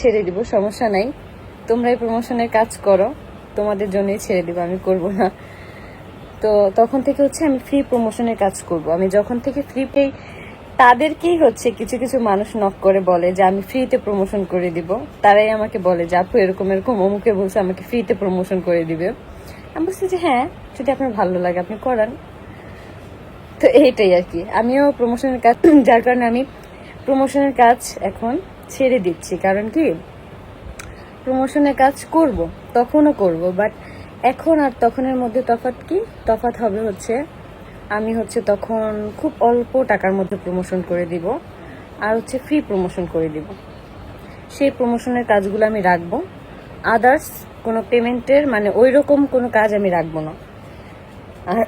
ছেড়ে দিব, সমস্যা নাই। তোমরাই প্রমোশনের কাজ করো, তোমাদের জন্যই ছেড়ে দিব, আমি করব না। তো তখন থেকে হচ্ছে আমি ফ্রি প্রমোশনের কাজ করব। আমি যখন থেকে ফ্রি পেই তাদেরকেই হচ্ছে কিছু কিছু মানুষ নক করে বলে যে, আমি ফ্রিতে প্রমোশন করে দিব। তারাই আমাকে বলে যে, আপু, এরকম এরকম, অমুকে বলছে আমাকে ফ্রিতে প্রমোশন করে দিবে। আমি বলছি যে হ্যাঁ যদি আপনার ভালো লাগে, আপনি করান। তো এইটাই আর কি। আমিও প্রমোশনের কাজ, যার কারণে আমি প্রমোশনের কাজ এখন ছেড়ে দিচ্ছি, কারণ কি? প্রমোশনের কাজ করব, তখনও করব বাট এখন আর তখনের মধ্যে তফাৎ কি? তফাৎ হবে হচ্ছে, আমি হচ্ছে তখন খুব অল্প টাকার মধ্যে প্রমোশন করে দিব, আর হচ্ছে ফ্রি প্রমোশন করে দিব। সেই প্রমোশনের কাজগুলো আমি রাখব। আদার্স কোনো পেমেন্টের মানে ওই রকম কোনো কাজ আমি রাখব না। আর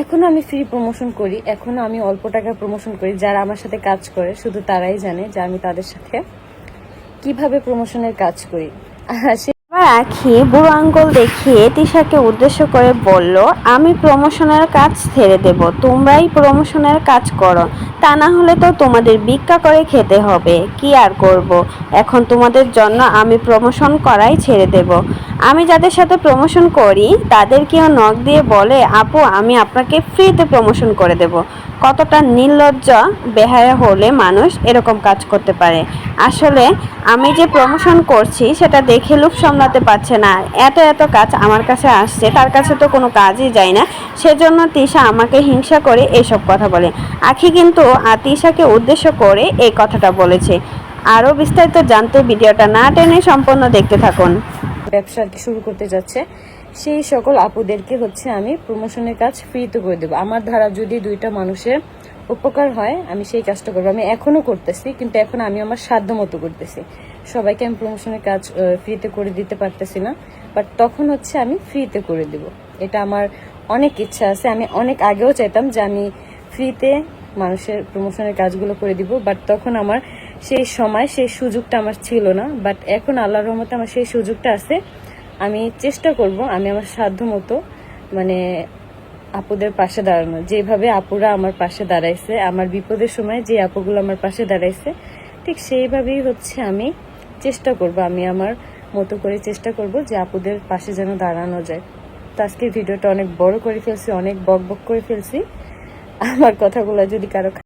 এখনও আমি ফ্রি প্রমোশন করি, এখনও আমি অল্প টাকা প্রমোশন করি, যারা আমার সাথে কাজ করে, শুধু তারাই জানে যে আমি তাদের সাথে কীভাবে প্রমোশনের কাজ করি? এবার আখি বুড়ো আঙ্গুল দেখিয়ে তিশাকে উদ্দেশ্য করে বলল, আমি প্রমোশনের কাজ ছেড়ে দেব, তোমরাই প্রমোশনের কাজ করো। তা না হলে তো তোমাদের ভিক্ষা করে খেতে হবে। কি আর করব? এখন তোমাদের জন্য আমি প্রমোশন করাই ছেড়ে দেব। আমি যাদের সাথে প্রমোশন করি তাদেরকেও নখ দিয়ে বলে, আপু, আমি আপনাকে ফ্রিতে প্রমোশন করে দেব। কতটা নির্লজ্জ বেহায়া হলে মানুষ এরকম কাজ করতে পারে? আসলে আমি যে প্রমোশন করছি, সেটা দেখে লোক সামলাতে পারছে না। এত এত কাজ আমার কাছে আসছে, তার কাছে তো কোনো কাজই যায় না। সেজন্য তিশা আমাকে হিংসা করে এসব কথা বলে। আখি কিন্তু তিশাকে উদ্দেশ্য করে এই কথাটা বলেছে। আরও বিস্তারিত জানতে ভিডিওটা না টেনে সম্পূর্ণ দেখতে থাকুন। ব্যবসা শুরু করতে যাচ্ছে। সেই সকল আপুদেরকে হচ্ছে আমি প্রমোশনের কাজ ফ্রিতে করে দেবো। আমার দ্বারা যদি দুইটা মানুষের উপকার হয়, আমি সেই কাজটা করব। আমি এখনও করতেছি, কিন্তু এখন আমি আমার সাধ্য মতো করতেছি। সবাইকে আমি প্রমোশনের কাজ ফ্রিতে করে দিতে পারতেছি না বাট তখন হচ্ছে আমি ফ্রিতে করে দেব। এটা আমার অনেক ইচ্ছা আছে। আমি অনেক আগেও চাইতাম যে আমি ফ্রিতে মানুষের প্রমোশনের কাজগুলো করে দিব বাট তখন আমার সেই সময়, সেই সুযোগটা আমার ছিল না। বাট এখন আল্লাহর রহমতে আমার সেই সুযোগটা আছে। আমি চেষ্টা করব, আমি আমার সাধ্য মতো মানে আপুদের পাশে দাঁড়ানো যেভাবে আপুরা আমার পাশে দাঁড়াইছে, আমার বিপদের সময় যে আপুগুলো আমার পাশে দাঁড়াইছে, ঠিক সেইভাবেই হচ্ছে আমি চেষ্টা করব, আমি আমার মতো করে চেষ্টা করব যে আপুদের পাশে যেন দাঁড়ানো যায়। তো আজকে ভিডিওটা অনেক বড় করে ফেলছি, অনেক বক বক করে ফেলছি। আমার কথাগুলো যদি কারও